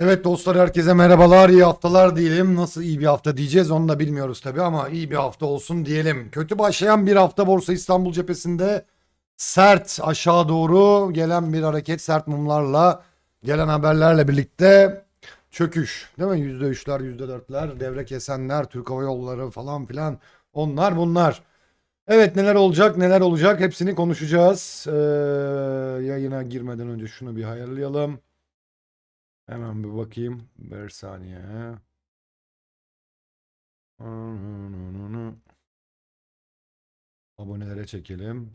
Evet dostlar herkese merhabalar, iyi haftalar diyelim. Nasıl iyi bir hafta diyeceğiz onu da bilmiyoruz tabii ama iyi bir hafta olsun diyelim. Kötü başlayan bir hafta Borsa İstanbul cephesinde sert aşağı doğru gelen bir hareket sert mumlarla gelen haberlerle birlikte çöküş değil mi? %3'ler %4'ler devre kesenler Türk Hava Yolları falan filan onlar bunlar. Evet neler olacak neler olacak hepsini konuşacağız. Ee, yayına girmeden önce şunu bir ayarlayalım. Hemen bir bakayım. Bir saniye. Abonelere çekelim.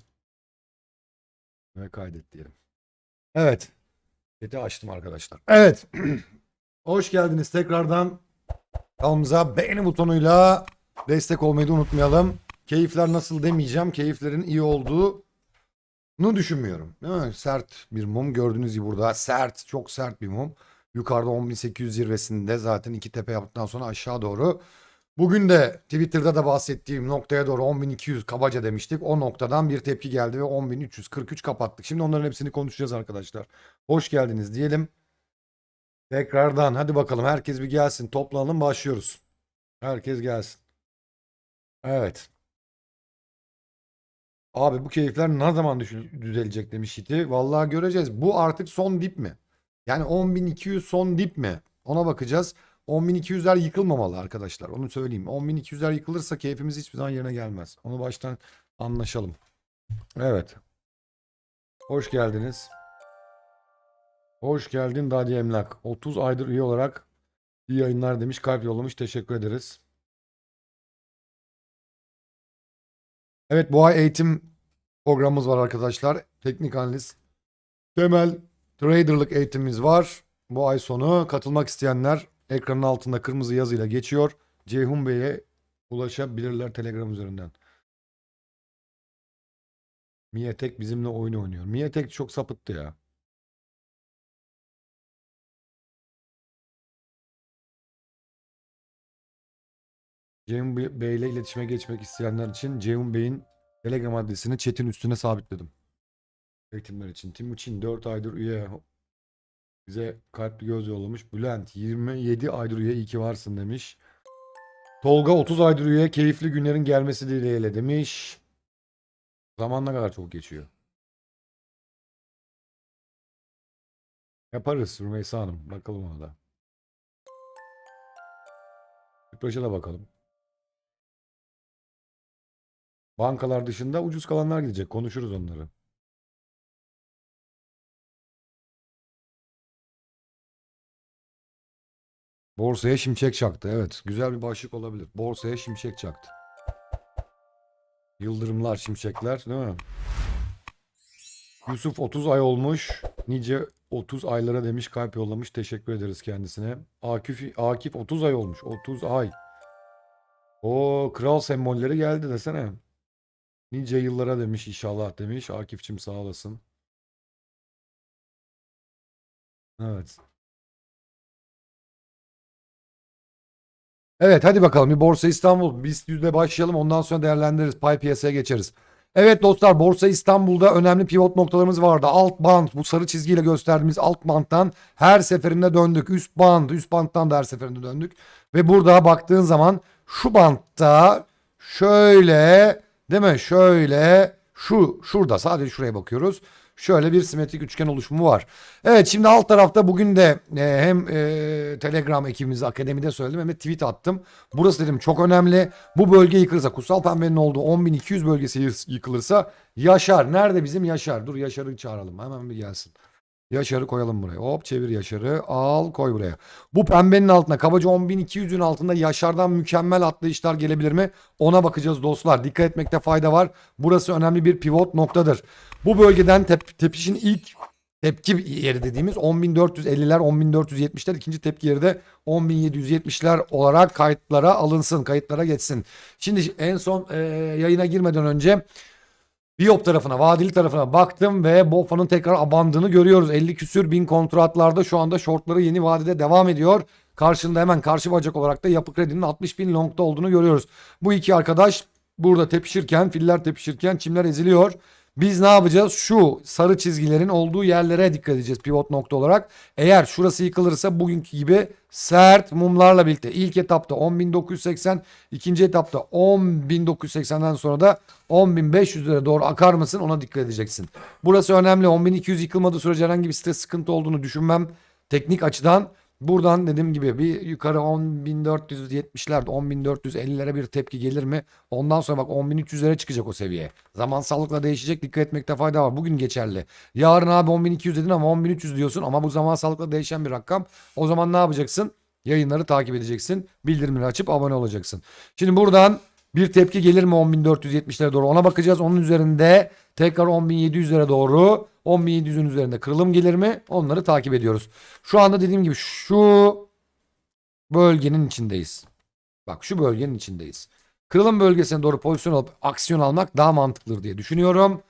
Ve kaydet diyelim. Evet. Chat'i açtım arkadaşlar. Evet. Hoş geldiniz tekrardan. Kanalımıza beğeni butonuyla destek olmayı da unutmayalım. Keyifler nasıl demeyeceğim. Keyiflerin iyi olduğu nu düşünmüyorum. Değil mi? Sert bir mum gördüğünüz gibi burada. Sert, çok sert bir mum. Yukarıda 10.800 zirvesinde zaten iki tepe yaptıktan sonra aşağı doğru. Bugün de Twitter'da da bahsettiğim noktaya doğru 10.200 kabaca demiştik. O noktadan bir tepki geldi ve 10.343 kapattık. Şimdi onların hepsini konuşacağız arkadaşlar. Hoş geldiniz diyelim. Tekrardan hadi bakalım herkes bir gelsin. Toplanalım başlıyoruz. Herkes gelsin. Evet. Abi bu keyifler ne zaman düzelecek demiş Hiti. Vallahi göreceğiz. Bu artık son dip mi? Yani 10.200 son dip mi? Ona bakacağız. 10.200'ler yıkılmamalı arkadaşlar. Onu söyleyeyim. 10.200'ler yıkılırsa keyfimiz hiçbir zaman yerine gelmez. Onu baştan anlaşalım. Evet. Hoş geldiniz. Hoş geldin Dadi Emlak. 30 aydır üye olarak iyi yayınlar demiş. Kalp yollamış. Teşekkür ederiz. Evet bu ay eğitim programımız var arkadaşlar. Teknik analiz, temel traderlık eğitimimiz var. Bu ay sonu katılmak isteyenler ekranın altında kırmızı yazıyla geçiyor. Ceyhun Bey'e ulaşabilirler Telegram üzerinden. Miyetek bizimle oyun oynuyor. Miyetek çok sapıttı ya. Ceyhun Bey Bey ile iletişime geçmek isteyenler için Ceyhun Bey'in Telegram adresini chat'in üstüne sabitledim. Eğitimler için. Timuçin 4 aydır üye. Bize kalpli göz yollamış. Bülent 27 aydır üye iyi ki varsın demiş. Tolga 30 aydır üye keyifli günlerin gelmesi dileğiyle demiş. Zaman ne kadar çok geçiyor. Yaparız Rümeysa Hanım. Bakalım ona da. Tüpraş'a da bakalım. Bankalar dışında ucuz kalanlar gidecek. Konuşuruz onları. Borsaya şimşek çaktı. Evet. Güzel bir başlık olabilir. Borsaya şimşek çaktı. Yıldırımlar, şimşekler değil mi? Yusuf 30 ay olmuş. Nice 30 aylara demiş kalp yollamış. Teşekkür ederiz kendisine. Akif, Akif 30 ay olmuş. 30 ay. O kral sembolleri geldi desene. Nice yıllara demiş inşallah demiş. Akifçim sağ olasın. Evet. Evet hadi bakalım bir Borsa İstanbul BIST yüzde başlayalım ondan sonra değerlendiririz. Pay piyasaya geçeriz. Evet dostlar Borsa İstanbul'da önemli pivot noktalarımız vardı. Alt band bu sarı çizgiyle gösterdiğimiz alt bandtan her seferinde döndük. Üst band üst bandtan da her seferinde döndük. Ve burada baktığın zaman şu bantta şöyle değil mi şöyle şu şurada sadece şuraya bakıyoruz. Şöyle bir simetrik üçgen oluşumu var. Evet şimdi alt tarafta bugün de e, hem e, Telegram ekibimiz akademide söyledim hem de tweet attım. Burası dedim çok önemli. Bu bölge yıkılırsa kutsal pembenin olduğu 10.200 bölgesi yı- yıkılırsa Yaşar. Nerede bizim Yaşar? Dur Yaşar'ı çağıralım. Hemen bir gelsin. Yaşar'ı koyalım buraya. Hop çevir Yaşar'ı. Al koy buraya. Bu pembenin altına kabaca 10.200'ün altında Yaşar'dan mükemmel atlayışlar gelebilir mi? Ona bakacağız dostlar. Dikkat etmekte fayda var. Burası önemli bir pivot noktadır. Bu bölgeden tep- tepişin ilk tepki yeri dediğimiz 10.450'ler 10.470'ler ikinci tepki yeri de 10.770'ler olarak kayıtlara alınsın kayıtlara geçsin. Şimdi en son e, yayına girmeden önce Biop tarafına, vadeli tarafına baktım ve BOFA'nın tekrar abandığını görüyoruz. 50 küsür bin kontratlarda şu anda shortları yeni vadede devam ediyor. Karşında hemen karşı bacak olarak da Yapı Kredi'nin 60 bin longta olduğunu görüyoruz. Bu iki arkadaş burada tepişirken, filler tepişirken çimler eziliyor. Biz ne yapacağız? Şu sarı çizgilerin olduğu yerlere dikkat edeceğiz pivot nokta olarak. Eğer şurası yıkılırsa bugünkü gibi sert mumlarla birlikte ilk etapta 10.980, ikinci etapta 10.980'den sonra da 10.500'lere doğru akar mısın ona dikkat edeceksin. Burası önemli. 10.200 yıkılmadığı sürece herhangi bir stres sıkıntı olduğunu düşünmem. Teknik açıdan buradan dediğim gibi bir yukarı 10.470'lerde 10.450'lere bir tepki gelir mi? Ondan sonra bak 10.300'lere çıkacak o seviye. Zamansallıkla değişecek. Dikkat etmekte fayda var. Bugün geçerli. Yarın abi 10.200 dedin ama 10.300 diyorsun ama bu zamansallıkla değişen bir rakam. O zaman ne yapacaksın? Yayınları takip edeceksin. Bildirimleri açıp abone olacaksın. Şimdi buradan bir tepki gelir mi 10.470'lere doğru ona bakacağız. Onun üzerinde tekrar 10.700'lere doğru 10.700'ün üzerinde kırılım gelir mi? Onları takip ediyoruz. Şu anda dediğim gibi şu bölgenin içindeyiz. Bak şu bölgenin içindeyiz. Kırılım bölgesine doğru pozisyon alıp aksiyon almak daha mantıklıdır diye düşünüyorum.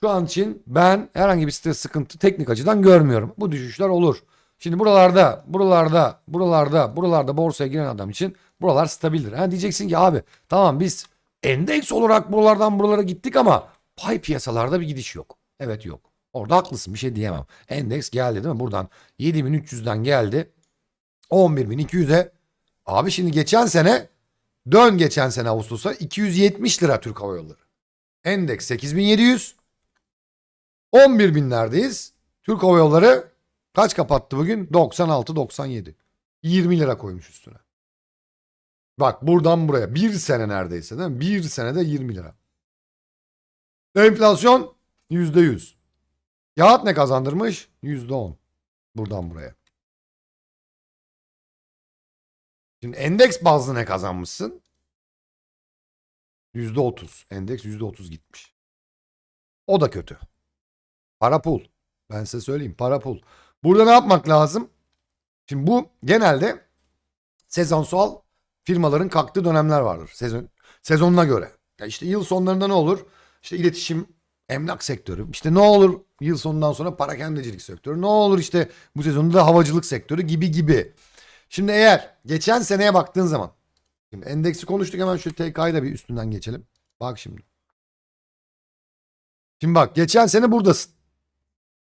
Şu an için ben herhangi bir stres sıkıntı teknik açıdan görmüyorum. Bu düşüşler olur. Şimdi buralarda, buralarda, buralarda, buralarda borsaya giren adam için buralar stabildir. Ha diyeceksin ki abi tamam biz endeks olarak buralardan buralara gittik ama pay piyasalarda bir gidiş yok. Evet yok. Orada haklısın bir şey diyemem. Endeks geldi değil mi? Buradan 7300'den geldi. 11200'e. Abi şimdi geçen sene dön geçen sene Ağustos'a 270 lira Türk Hava Yolları. Endeks 8700. 11 binlerdeyiz. Türk Hava Yolları kaç kapattı bugün? 96-97. 20 lira koymuş üstüne. Bak buradan buraya bir sene neredeyse değil mi? Bir senede 20 lira. Enflasyon %100. Kağıt ne kazandırmış? %10. Buradan buraya. Şimdi endeks bazlı ne kazanmışsın? %30. Endeks %30 gitmiş. O da kötü. Para pul. Ben size söyleyeyim para pul. Burada ne yapmak lazım? Şimdi bu genelde sezonsal firmaların kalktığı dönemler vardır. Sezon, sezonuna göre. Ya işte yıl sonlarında ne olur? İşte iletişim, emlak sektörü. İşte ne olur yıl sonundan sonra parakendecilik sektörü. Ne olur işte bu sezonda da havacılık sektörü gibi gibi. Şimdi eğer geçen seneye baktığın zaman şimdi endeksi konuştuk hemen şu TK'yı da bir üstünden geçelim. Bak şimdi. Şimdi bak geçen sene buradasın.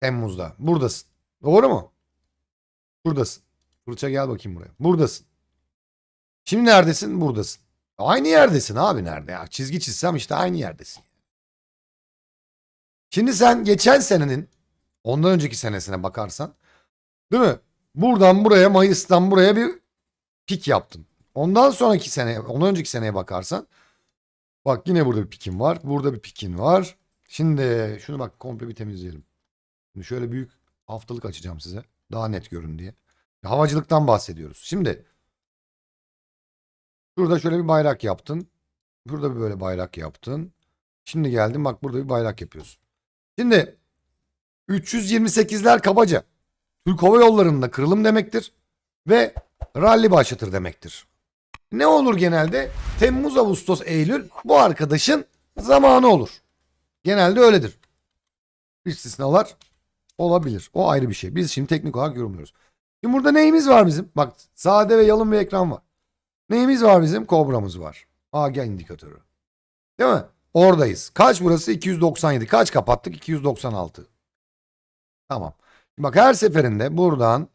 Temmuz'da. Buradasın. Doğru mu? Buradasın. Fırça gel bakayım buraya. Buradasın. Şimdi neredesin? Buradasın. Aynı yerdesin abi nerede ya? Çizgi çizsem işte aynı yerdesin. Şimdi sen geçen senenin ondan önceki senesine bakarsan değil mi? Buradan buraya Mayıs'tan buraya bir pik yaptın. Ondan sonraki sene, ondan önceki seneye bakarsan bak yine burada bir pikin var. Burada bir pikin var. Şimdi şunu bak komple bir temizleyelim. Şimdi şöyle büyük haftalık açacağım size. Daha net görün diye. Havacılıktan bahsediyoruz. Şimdi şurada şöyle bir bayrak yaptın. Burada bir böyle bayrak yaptın. Şimdi geldin bak burada bir bayrak yapıyorsun. Şimdi 328'ler kabaca Türk Hava Yolları'nda kırılım demektir ve rally başlatır demektir. Ne olur genelde? Temmuz, Ağustos, Eylül bu arkadaşın zamanı olur. Genelde öyledir. İstisnalar olabilir. O ayrı bir şey. Biz şimdi teknik olarak yorumluyoruz. Şimdi burada neyimiz var bizim? Bak sade ve yalın bir ekran var. Neyimiz var bizim? Kobra'mız var. AG indikatörü. Değil mi? Oradayız. Kaç burası? 297. Kaç kapattık? 296. Tamam. Bak her seferinde buradan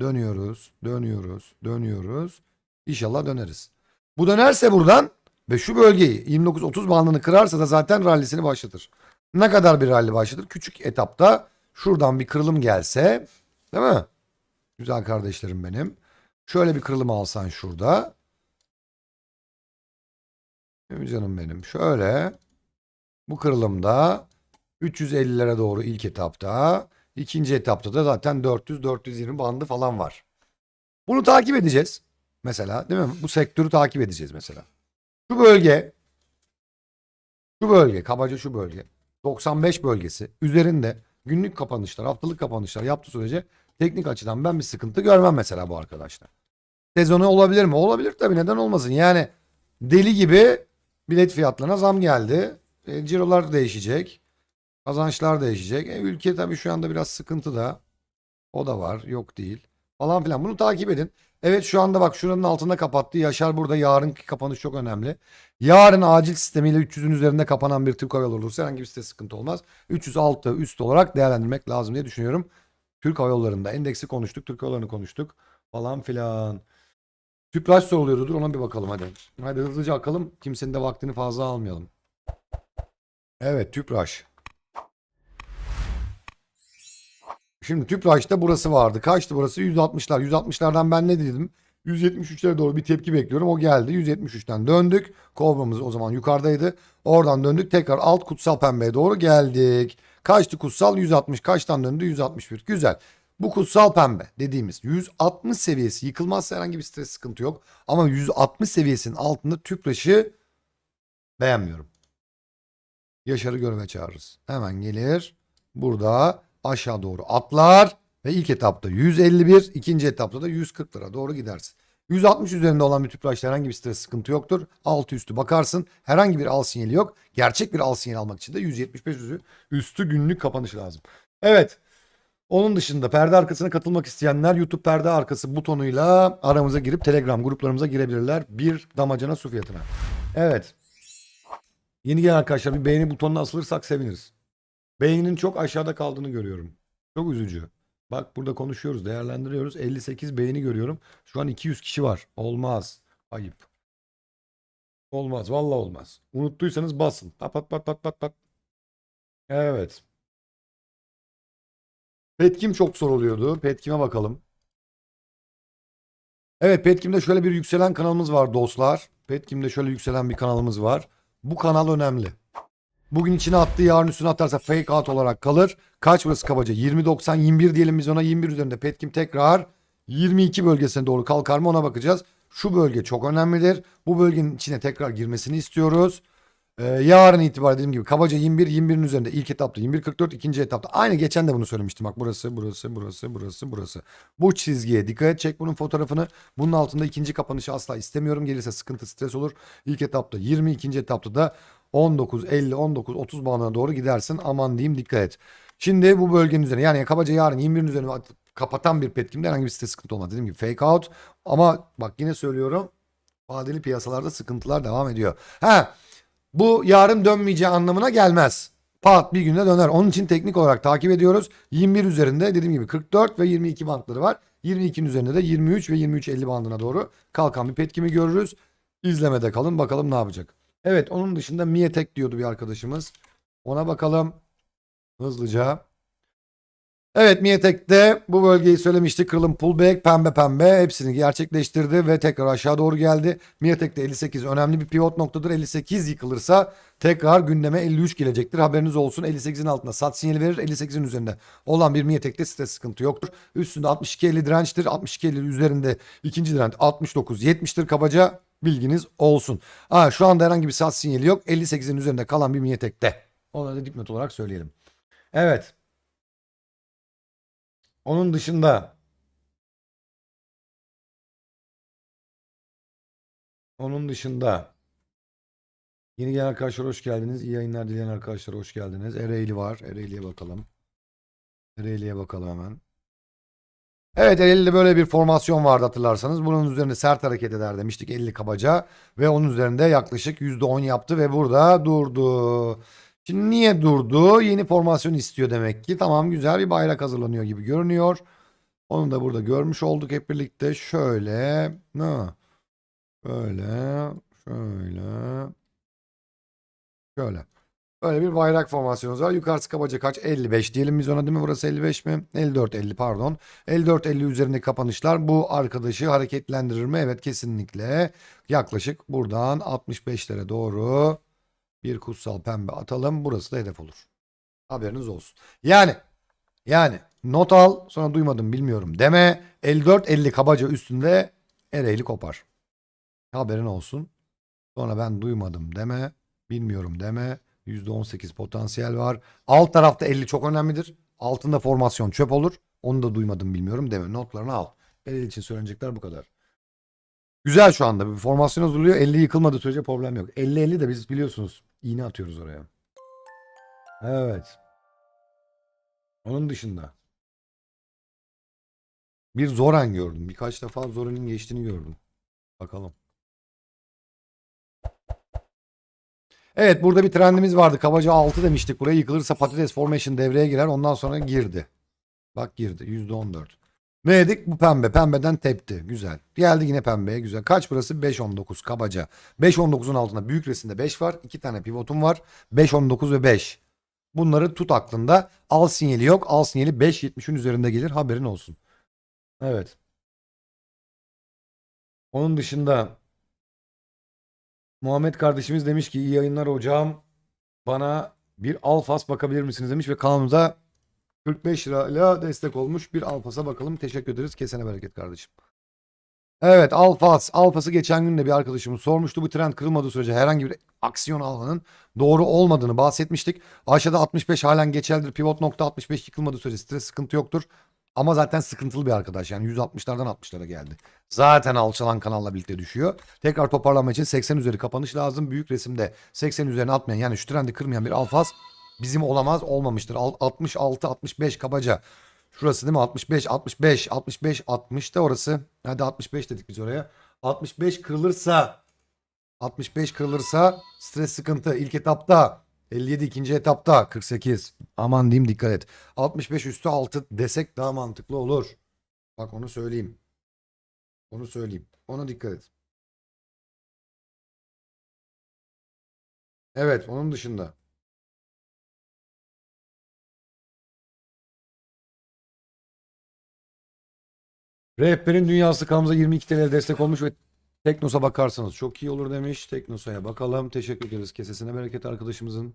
dönüyoruz, dönüyoruz, dönüyoruz. İnşallah döneriz. Bu dönerse buradan ve şu bölgeyi 29-30 bandını kırarsa da zaten rallisini başlatır. Ne kadar bir rally başlatır? Küçük etapta şuradan bir kırılım gelse değil mi? Güzel kardeşlerim benim. Şöyle bir kırılım alsan şurada. Değil canım benim? Şöyle. Bu kırılımda 350'lere doğru ilk etapta. ikinci etapta da zaten 400-420 bandı falan var. Bunu takip edeceğiz. Mesela değil mi? Bu sektörü takip edeceğiz mesela. Şu bölge şu bölge kabaca şu bölge 95 bölgesi üzerinde günlük kapanışlar haftalık kapanışlar yaptığı sürece teknik açıdan ben bir sıkıntı görmem mesela bu arkadaşlar. Sezonu olabilir mi? Olabilir tabii neden olmasın. Yani deli gibi bilet fiyatlarına zam geldi. E, cirolar değişecek. Kazançlar değişecek. E, ülke tabii şu anda biraz sıkıntıda. O da var. Yok değil. Falan filan. Bunu takip edin. Evet şu anda bak şuranın altında kapattı. Yaşar burada. Yarınki kapanış çok önemli. Yarın acil sistemiyle 300'ün üzerinde kapanan bir Türk Hava olursa herhangi bir site sıkıntı olmaz. 306 üst olarak değerlendirmek lazım diye düşünüyorum. Türk Hava Yolları'nda endeksi konuştuk. Türk Hava konuştuk. Falan filan. Tüpraş soruluyordu. Dur ona bir bakalım hadi. Hadi hızlıca akalım. Kimsenin de vaktini fazla almayalım. Evet Tüpraş. Şimdi Tüpraş'ta burası vardı. Kaçtı burası? 160'lar. 160'lardan ben ne dedim? 173'lere doğru bir tepki bekliyorum. O geldi. 173'ten döndük. Kovramız o zaman yukarıdaydı. Oradan döndük. Tekrar alt kutsal pembeye doğru geldik. Kaçtı kutsal? 160. Kaçtan döndü? 161. Güzel. Bu kutsal pembe dediğimiz 160 seviyesi yıkılmazsa herhangi bir stres sıkıntı yok. Ama 160 seviyesinin altında tüpraşı beğenmiyorum. Yaşar'ı göreve çağırırız. Hemen gelir. Burada aşağı doğru atlar ve ilk etapta 151, ikinci etapta da 140 lira doğru gidersin. 160 üzerinde olan bir tüpraşta herhangi bir stres sıkıntı yoktur. Altı üstü bakarsın. Herhangi bir al sinyali yok. Gerçek bir al sinyali almak için de 175 üstü, üstü günlük kapanış lazım. Evet. Onun dışında perde arkasına katılmak isteyenler YouTube perde arkası butonuyla aramıza girip Telegram gruplarımıza girebilirler. Bir damacana su fiyatına. Evet. Yeni gelen arkadaşlar bir beğeni butonuna asılırsak seviniriz. Beğeninin çok aşağıda kaldığını görüyorum. Çok üzücü. Bak burada konuşuyoruz, değerlendiriyoruz. 58 beğeni görüyorum. Şu an 200 kişi var. Olmaz. Ayıp. Olmaz. Vallahi olmaz. Unuttuysanız basın. Pat pat pat pat pat pat. Evet. Petkim çok soruluyordu. Petkim'e bakalım. Evet Petkim'de şöyle bir yükselen kanalımız var dostlar. Petkim'de şöyle yükselen bir kanalımız var. Bu kanal önemli. Bugün içine attığı yarın üstüne atarsa fake out olarak kalır. Kaç burası kabaca? 20-90 21 diyelim biz ona 21 üzerinde Petkim tekrar 22 bölgesine doğru kalkar mı ona bakacağız. Şu bölge çok önemlidir. Bu bölgenin içine tekrar girmesini istiyoruz. Ee, yarın itibariyle dediğim gibi kabaca 21 21'in üzerinde ilk etapta 21 44 ikinci etapta aynı geçen de bunu söylemiştim bak burası burası burası burası burası bu çizgiye dikkat çek bunun fotoğrafını bunun altında ikinci kapanışı asla istemiyorum gelirse sıkıntı stres olur ilk etapta 20 ikinci etapta da 19 50 19 30 bandına doğru gidersin aman diyeyim dikkat et şimdi bu bölgenin üzerine yani kabaca yarın 21'in üzerine at- kapatan bir petkimde herhangi bir site sıkıntı olmaz dediğim gibi fake out ama bak yine söylüyorum vadeli piyasalarda sıkıntılar devam ediyor ha bu yarın dönmeyeceği anlamına gelmez. Pat bir günde döner. Onun için teknik olarak takip ediyoruz. 21 üzerinde dediğim gibi 44 ve 22 bantları var. 22'nin üzerinde de 23 ve 23.50 bandına doğru kalkan bir petkimi görürüz. İzlemede kalın bakalım ne yapacak. Evet onun dışında Mietek diyordu bir arkadaşımız. Ona bakalım hızlıca. Evet Mietek'te bu bölgeyi söylemiştik. Kırılım pullback pembe pembe hepsini gerçekleştirdi ve tekrar aşağı doğru geldi. Mietek'te 58 önemli bir pivot noktadır. 58 yıkılırsa tekrar gündeme 53 gelecektir. Haberiniz olsun 58'in altında sat sinyali verir. 58'in üzerinde olan bir Mietek'te site sıkıntı yoktur. Üstünde 62.50 dirençtir. 62.50 üzerinde ikinci direnç 69 70'tir kabaca bilginiz olsun. Aa, şu anda herhangi bir sat sinyali yok. 58'in üzerinde kalan bir Mietek'te. Onu da dipnot olarak söyleyelim. Evet. Onun dışında onun dışında yeni gelen arkadaşlar hoş geldiniz. İyi yayınlar dileyen arkadaşlar hoş geldiniz. Ereğli var. Ereğli'ye bakalım. Ereğli'ye bakalım hemen. Evet Ereğli'de böyle bir formasyon vardı hatırlarsanız. Bunun üzerinde sert hareket eder demiştik 50 kabaca. Ve onun üzerinde yaklaşık %10 yaptı ve burada durdu. Şimdi niye durdu? Yeni formasyon istiyor demek ki. Tamam güzel bir bayrak hazırlanıyor gibi görünüyor. Onu da burada görmüş olduk hep birlikte. Şöyle. Ne? Böyle. Şöyle. Şöyle. Böyle bir bayrak formasyonumuz var. Yukarısı kabaca kaç? 55 diyelim biz ona değil mi? Burası 55 mi? 54 50 pardon. 54 50 üzerinde kapanışlar bu arkadaşı hareketlendirir mi? Evet kesinlikle. Yaklaşık buradan 65'lere doğru bir kutsal pembe atalım. Burası da hedef olur. Haberiniz olsun. Yani yani not al sonra duymadım bilmiyorum deme. 54 50 kabaca üstünde ereğli kopar. Haberin olsun. Sonra ben duymadım deme. Bilmiyorum deme. %18 potansiyel var. Alt tarafta 50 çok önemlidir. Altında formasyon çöp olur. Onu da duymadım bilmiyorum deme. Notlarını al. Erel için söylenecekler bu kadar. Güzel şu anda. Bir formasyon hazırlıyor. 50 yıkılmadığı sürece problem yok. 50-50 de biz biliyorsunuz iğne atıyoruz oraya. Evet. Onun dışında. Bir Zoran gördüm. Birkaç defa Zoran'ın geçtiğini gördüm. Bakalım. Evet burada bir trendimiz vardı. Kabaca 6 demiştik. Buraya yıkılırsa patates formation devreye girer. Ondan sonra girdi. Bak girdi. %14. Ne dedik? Bu pembe. Pembeden tepti. Güzel. Geldi yine pembeye. Güzel. Kaç burası? 5-19 kabaca. 5-19'un altında büyük resimde 5 var. 2 tane pivotum var. 5-19 ve 5. Bunları tut aklında. Al sinyali yok. Al sinyali 5.70'in üzerinde gelir. Haberin olsun. Evet. Onun dışında Muhammed kardeşimiz demiş ki iyi yayınlar hocam. Bana bir alfas bakabilir misiniz demiş ve kanalımıza 45 lirayla destek olmuş. Bir alfasa bakalım. Teşekkür ederiz. Kesene bereket kardeşim. Evet alfas. Alfası geçen gün de bir arkadaşımız sormuştu. Bu trend kırılmadığı sürece herhangi bir aksiyon almanın doğru olmadığını bahsetmiştik. Aşağıda 65 halen geçerlidir. Pivot nokta 65 yıkılmadığı sürece stres sıkıntı yoktur. Ama zaten sıkıntılı bir arkadaş. Yani 160'lardan 60'lara geldi. Zaten alçalan kanalla birlikte düşüyor. Tekrar toparlanma için 80 üzeri kapanış lazım. Büyük resimde 80 üzerine atmayan yani şu trendi kırmayan bir alfaz bizim olamaz olmamıştır. Al- 66 65 kabaca. Şurası değil mi? 65 65 65 60 da orası. Hadi 65 dedik biz oraya. 65 kırılırsa 65 kırılırsa stres sıkıntı ilk etapta 57 ikinci etapta 48. Aman diyeyim dikkat et. 65 üstü 6 desek daha mantıklı olur. Bak onu söyleyeyim. Onu söyleyeyim. Ona dikkat et. Evet, onun dışında. Rehberin dünyası kanalımıza 22 TL destek olmuş ve Teknos'a bakarsanız çok iyi olur demiş. Teknos'a bakalım. Teşekkür ederiz. Kesesine bereket arkadaşımızın.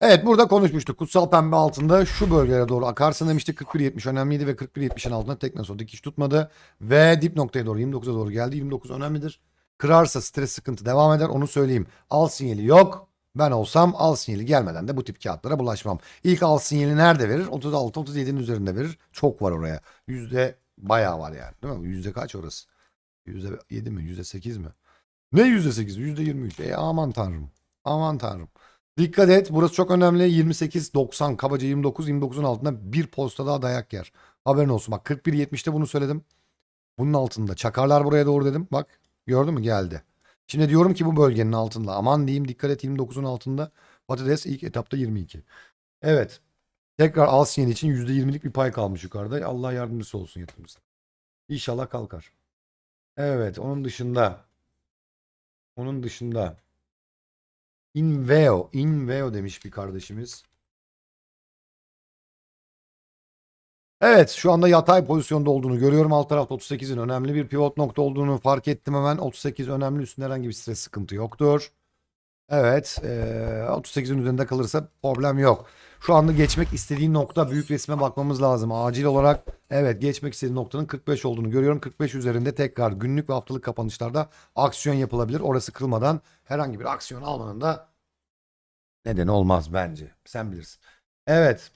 Evet burada konuşmuştuk. Kutsal pembe altında şu bölgelere doğru akarsın demiştik. 41.70 önemliydi ve 41.70'in altında Teknosa dikiş tutmadı. Ve dip noktaya doğru 29'a doğru geldi. 29 önemlidir. Kırarsa stres sıkıntı devam eder. Onu söyleyeyim. Al sinyali yok. Ben olsam al sinyali gelmeden de bu tip kağıtlara bulaşmam. İlk al sinyali nerede verir? 36-37'nin üzerinde verir. Çok var oraya. Yüzde bayağı var yani. Değil mi? Yüzde kaç orası? Yüzde 7 mi? Yüzde 8 mi? Ne yüzde 8? Yüzde 23. E aman tanrım. Aman tanrım. Dikkat et. Burası çok önemli. 28-90 kabaca 29. 29'un altında bir posta daha dayak yer. Haberin olsun. Bak 41-70'te bunu söyledim. Bunun altında. Çakarlar buraya doğru dedim. Bak gördün mü? Geldi. Şimdi diyorum ki bu bölgenin altında. Aman diyeyim dikkat et 29'un altında. Patates ilk etapta 22. Evet. Tekrar al sinyali için %20'lik bir pay kalmış yukarıda. Allah yardımcısı olsun yatırımcısı. İnşallah kalkar. Evet. Onun dışında onun dışında Inveo. Inveo demiş bir kardeşimiz. Evet şu anda yatay pozisyonda olduğunu görüyorum. Alt tarafta 38'in önemli bir pivot nokta olduğunu fark ettim hemen. 38 önemli üstünde herhangi bir stres sıkıntı yoktur. Evet eee, 38'in üzerinde kalırsa problem yok. Şu anda geçmek istediği nokta büyük resme bakmamız lazım. Acil olarak evet geçmek istediği noktanın 45 olduğunu görüyorum. 45 üzerinde tekrar günlük ve haftalık kapanışlarda aksiyon yapılabilir. Orası kırılmadan herhangi bir aksiyon almanın da neden olmaz bence. Sen bilirsin. Evet.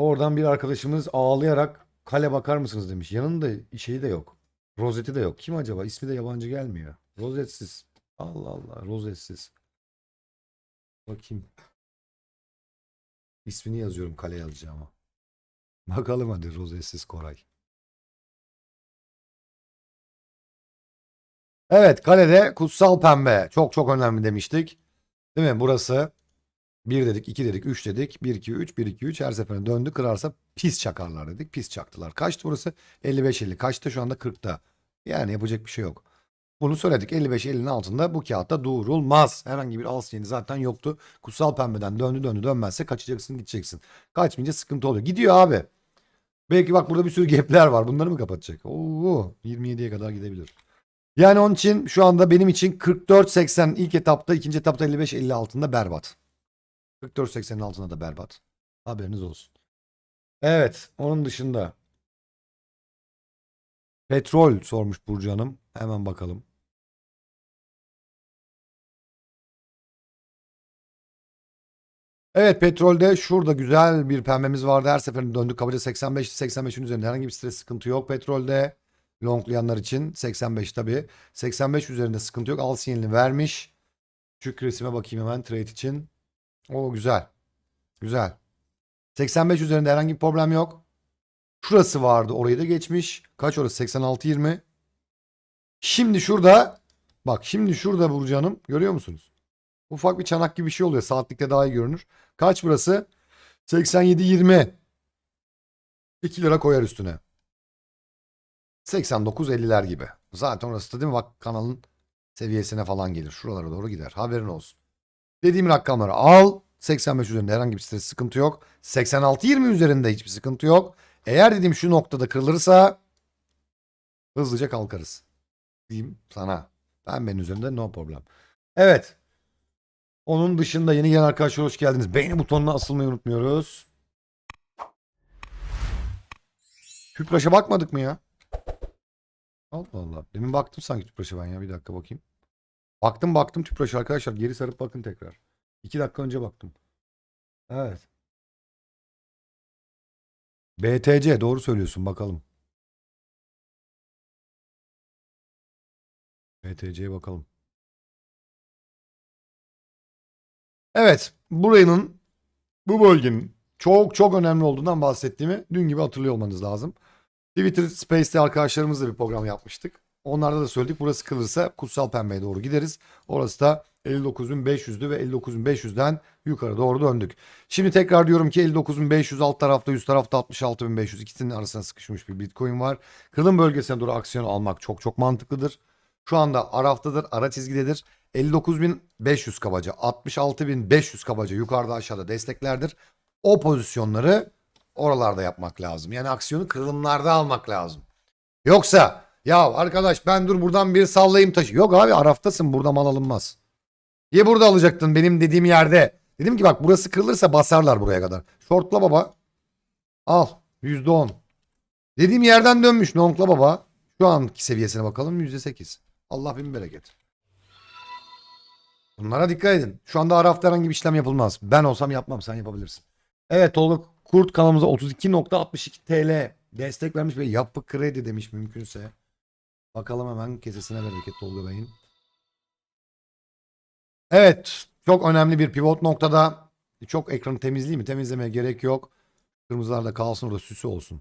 Oradan bir arkadaşımız ağlayarak kale bakar mısınız demiş. Yanında şeyi de yok. Rozeti de yok. Kim acaba? İsmi de yabancı gelmiyor. Rozetsiz. Allah Allah. Rozetsiz. Bakayım. İsmini yazıyorum kale yazacağıma. Bakalım hadi rozetsiz Koray. Evet kalede kutsal pembe. Çok çok önemli demiştik. Değil mi? Burası 1 dedik, 2 dedik, 3 dedik. 1 2 3 1 2 3 her seferinde döndü kırarsa pis çakarlar dedik. Pis çaktılar. Kaçtı burası? 55 50. Kaçtı şu anda 40'ta. Yani yapacak bir şey yok. Bunu söyledik. 55-50'nin altında bu kağıtta durulmaz. Herhangi bir al sinyali zaten yoktu. Kutsal pembeden döndü döndü dönmezse kaçacaksın gideceksin. Kaçmayınca sıkıntı oluyor. Gidiyor abi. Belki bak burada bir sürü gapler var. Bunları mı kapatacak? Oo, 27'ye kadar gidebilir. Yani onun için şu anda benim için 44-80 ilk etapta, ikinci etapta 55-50 altında berbat. 44-80'in altında da berbat. Haberiniz olsun. Evet, onun dışında petrol sormuş Burcu Hanım. Hemen bakalım. Evet petrolde şurada güzel bir pembemiz vardı. Her seferinde döndük. Kabaca 85 85'in üzerinde herhangi bir stres sıkıntı yok petrolde. Longlayanlar için 85 tabii. 85 üzerinde sıkıntı yok. Al sinyalini vermiş. Şu resime bakayım hemen trade için. O güzel. Güzel. 85 üzerinde herhangi bir problem yok. Şurası vardı. Orayı da geçmiş. Kaç orası? 86-20. Şimdi şurada bak şimdi şurada Burcu görüyor musunuz? Ufak bir çanak gibi bir şey oluyor. Saatlikte daha iyi görünür. Kaç burası? 87-20. 2 lira koyar üstüne. 89-50'ler gibi. Zaten orası da değil mi? Bak kanalın seviyesine falan gelir. Şuralara doğru gider. Haberin olsun. Dediğim rakamları al. 85 üzerinde herhangi bir stres sıkıntı yok. 86-20 üzerinde hiçbir sıkıntı yok. Eğer dediğim şu noktada kırılırsa hızlıca kalkarız. Diyeyim sana. Pembenin üzerinde no problem. Evet. Onun dışında yeni gelen arkadaşlar hoş geldiniz. Beğeni butonuna asılmayı unutmuyoruz. Tüpraş'a bakmadık mı ya? Allah Allah. Demin baktım sanki Tüpraş'a ben ya. Bir dakika bakayım. Baktım baktım Tüpraş'a arkadaşlar. Geri sarıp bakın tekrar. İki dakika önce baktım. Evet. BTC doğru söylüyorsun bakalım. BTC'ye bakalım. Evet, buranın bu bölgenin çok çok önemli olduğundan bahsettiğimi dün gibi hatırlıyor olmanız lazım. Twitter Space'te arkadaşlarımızla bir program yapmıştık. Onlarda da söyledik. Burası kırılırsa Kutsal Pembe'ye doğru gideriz. Orası da 59.500'dü ve 59.500'den yukarı doğru döndük. Şimdi tekrar diyorum ki 59.500 alt tarafta üst tarafta 66.500 ikisinin arasına sıkışmış bir Bitcoin var. Kırılım bölgesine doğru aksiyon almak çok çok mantıklıdır. Şu anda araftadır, ara çizgidedir. 59.500 kabaca, 66.500 kabaca yukarıda aşağıda desteklerdir. O pozisyonları oralarda yapmak lazım. Yani aksiyonu kırılımlarda almak lazım. Yoksa ya arkadaş ben dur buradan bir sallayayım taşı. Yok abi araftasın burada mal alınmaz. Niye burada alacaktın benim dediğim yerde? Dedim ki bak burası kırılırsa basarlar buraya kadar. Shortla baba. Al %10. Dediğim yerden dönmüş longla baba. Şu anki seviyesine bakalım %8. Allah bin bereket. Bunlara dikkat edin. Şu anda Araf'ta herhangi bir işlem yapılmaz. Ben olsam yapmam sen yapabilirsin. Evet Tolga Kurt kanalımıza 32.62 TL destek vermiş ve yapı kredi demiş mümkünse. Bakalım hemen kesesine bereket Tolga Bey'in. Evet çok önemli bir pivot noktada. Çok ekranı temizleyeyim mi? Temizlemeye gerek yok. Kırmızılar da kalsın orada süsü olsun.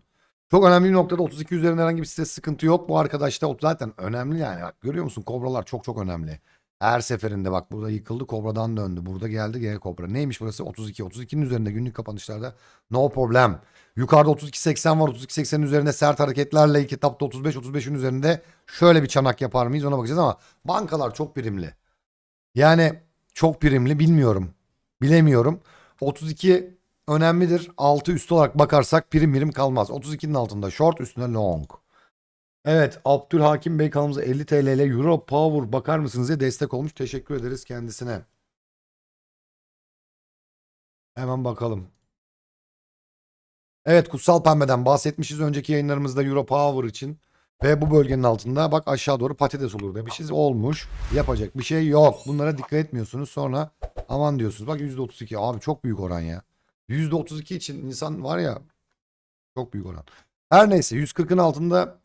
Çok önemli bir noktada 32 üzerinde herhangi bir stres sıkıntı yok. Bu arkadaşta o zaten önemli yani. Bak, görüyor musun? Kobralar çok çok önemli. Her seferinde bak burada yıkıldı kobradan döndü. Burada geldi G kobra. Neymiş burası? 32. 32'nin üzerinde günlük kapanışlarda no problem. Yukarıda 32.80 var. 32.80'in üzerinde sert hareketlerle ilk etapta 35. 35'in üzerinde şöyle bir çanak yapar mıyız ona bakacağız ama bankalar çok primli. Yani çok primli bilmiyorum. Bilemiyorum. 32 önemlidir. Altı üstü olarak bakarsak prim birim kalmaz. 32'nin altında short üstüne long. Evet Abdülhakim Bey kanalımıza 50 TL ile Euro Power bakar mısınız diye destek olmuş. Teşekkür ederiz kendisine. Hemen bakalım. Evet Kutsal Pembe'den bahsetmişiz önceki yayınlarımızda Euro Power için. Ve bu bölgenin altında bak aşağı doğru patates olur demişiz. Olmuş. Yapacak bir şey yok. Bunlara dikkat etmiyorsunuz. Sonra aman diyorsunuz. Bak %32 abi çok büyük oran ya. %32 için insan var ya çok büyük oran. Her neyse 140'ın altında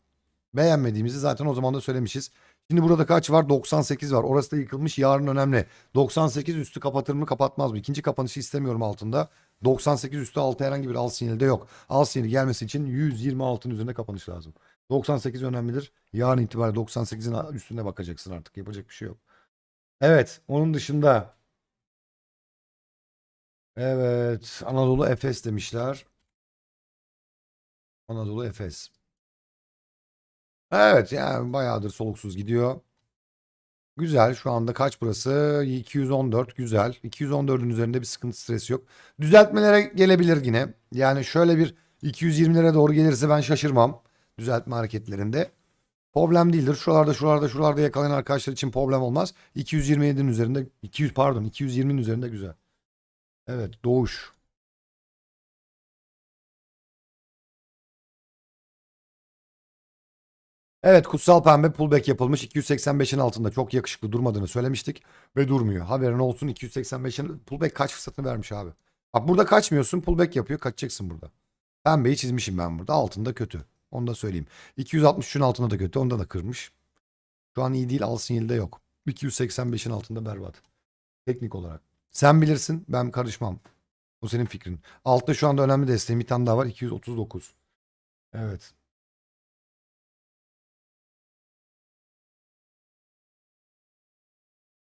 beğenmediğimizi zaten o zaman da söylemişiz. Şimdi burada kaç var? 98 var. Orası da yıkılmış. Yarın önemli. 98 üstü kapatır mı kapatmaz mı? İkinci kapanışı istemiyorum altında. 98 üstü altı herhangi bir al sinyali de yok. Al sinyali gelmesi için 126'ın üzerinde kapanış lazım. 98 önemlidir. Yarın itibariyle 98'in üstüne bakacaksın artık. Yapacak bir şey yok. Evet. Onun dışında Evet. Anadolu Efes demişler. Anadolu Efes. Evet yani bayağıdır soluksuz gidiyor. Güzel. Şu anda kaç burası? 214. Güzel. 214'ün üzerinde bir sıkıntı stresi yok. Düzeltmelere gelebilir yine. Yani şöyle bir 220'lere doğru gelirse ben şaşırmam. Düzeltme hareketlerinde. Problem değildir. Şuralarda şuralarda şuralarda yakalayan arkadaşlar için problem olmaz. 227'nin üzerinde 200 pardon 220'nin üzerinde güzel. Evet doğuş. Evet kutsal pembe pullback yapılmış 285'in altında çok yakışıklı durmadığını söylemiştik ve durmuyor. Haberin olsun 285'in pullback kaç fırsatını vermiş abi. Bak burada kaçmıyorsun pullback yapıyor kaçacaksın burada. Pembeyi çizmişim ben burada altında kötü. Onu da söyleyeyim. 263'ün altında da kötü onda da kırmış. Şu an iyi değil al sinyali de yok. 285'in altında berbat. Teknik olarak. Sen bilirsin ben karışmam. Bu senin fikrin. Altta şu anda önemli desteğim bir tane daha var 239. Evet.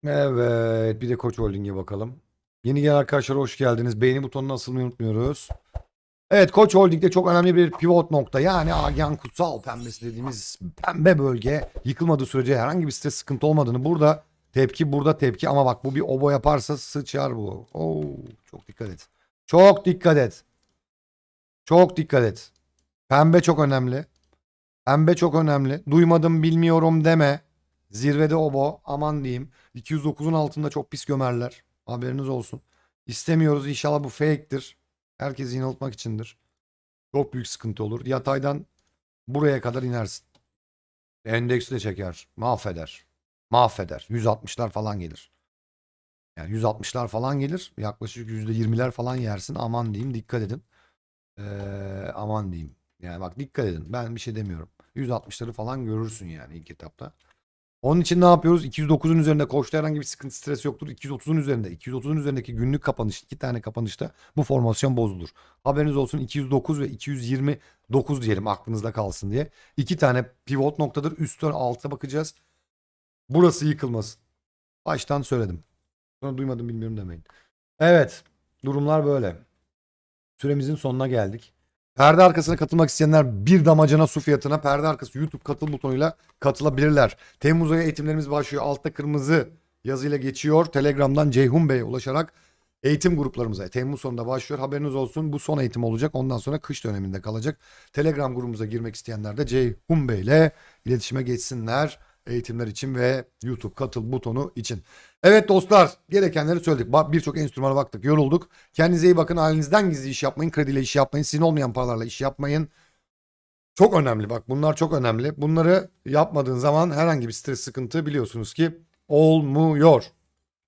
Evet bir de Koç Holding'e bakalım. Yeni gelen arkadaşlar hoş geldiniz. Beğeni butonuna asılmayı unutmuyoruz. Evet Koç Holding'de çok önemli bir pivot nokta. Yani Agen Kutsal Pembesi dediğimiz pembe bölge yıkılmadığı sürece herhangi bir stres sıkıntı olmadığını burada tepki burada tepki ama bak bu bir obo yaparsa sıçar bu. Oo, çok dikkat et. Çok dikkat et. Çok dikkat et. Pembe çok önemli. Pembe çok önemli. Duymadım bilmiyorum deme. Zirvede obo aman diyeyim. 209'un altında çok pis gömerler. Haberiniz olsun. İstemiyoruz inşallah bu fake'tir. Herkesi yanıltmak içindir. Çok büyük sıkıntı olur. Yataydan buraya kadar inersin. Endeksi de çeker. Mahveder. Mahveder. 160'lar falan gelir. Yani 160'lar falan gelir. Yaklaşık %20'ler falan yersin. Aman diyeyim dikkat edin. Ee, aman diyeyim. Yani bak dikkat edin. Ben bir şey demiyorum. 160'ları falan görürsün yani ilk etapta. Onun için ne yapıyoruz? 209'un üzerinde koşta herhangi bir sıkıntı stres yoktur. 230'un üzerinde. 230'un üzerindeki günlük kapanış iki tane kapanışta bu formasyon bozulur. Haberiniz olsun 209 ve 229 diyelim aklınızda kalsın diye. İki tane pivot noktadır. Üstten alta bakacağız. Burası yıkılmasın. Baştan söyledim. Sonra duymadım bilmiyorum demeyin. Evet. Durumlar böyle. Süremizin sonuna geldik. Perde arkasına katılmak isteyenler bir damacana su fiyatına perde arkası YouTube katıl butonuyla katılabilirler. Temmuz ayı eğitimlerimiz başlıyor. Altta kırmızı yazıyla geçiyor. Telegram'dan Ceyhun Bey'e ulaşarak eğitim gruplarımıza Temmuz sonunda başlıyor. Haberiniz olsun bu son eğitim olacak. Ondan sonra kış döneminde kalacak. Telegram grubumuza girmek isteyenler de Ceyhun Bey ile iletişime geçsinler. Eğitimler için ve YouTube katıl butonu için. Evet dostlar gerekenleri söyledik. Birçok enstrümana baktık yorulduk. Kendinize iyi bakın. Halinizden gizli iş yapmayın. Krediyle iş yapmayın. Sizin olmayan paralarla iş yapmayın. Çok önemli bak bunlar çok önemli. Bunları yapmadığın zaman herhangi bir stres sıkıntı biliyorsunuz ki olmuyor.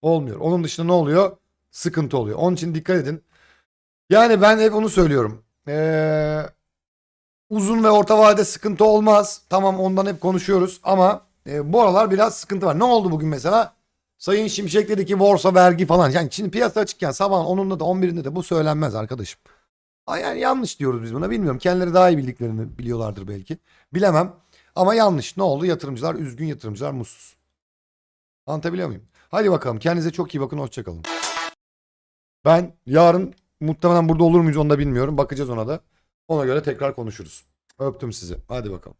Olmuyor. Onun dışında ne oluyor? Sıkıntı oluyor. Onun için dikkat edin. Yani ben hep onu söylüyorum. Ee, uzun ve orta vadede sıkıntı olmaz. Tamam ondan hep konuşuyoruz ama e, bu aralar biraz sıkıntı var. Ne oldu bugün mesela? Sayın Şimşek dedi ki borsa vergi falan. Yani şimdi piyasa açıkken sabahın 10'unda da 11'inde de bu söylenmez arkadaşım. Ay Yani yanlış diyoruz biz buna bilmiyorum. Kendileri daha iyi bildiklerini biliyorlardır belki. Bilemem. Ama yanlış. Ne oldu? Yatırımcılar üzgün, yatırımcılar mutsuz. Anlatabiliyor muyum? Hadi bakalım. Kendinize çok iyi bakın. Hoşçakalın. Ben yarın muhtemelen burada olur muyuz onu da bilmiyorum. Bakacağız ona da. Ona göre tekrar konuşuruz. Öptüm sizi. Hadi bakalım.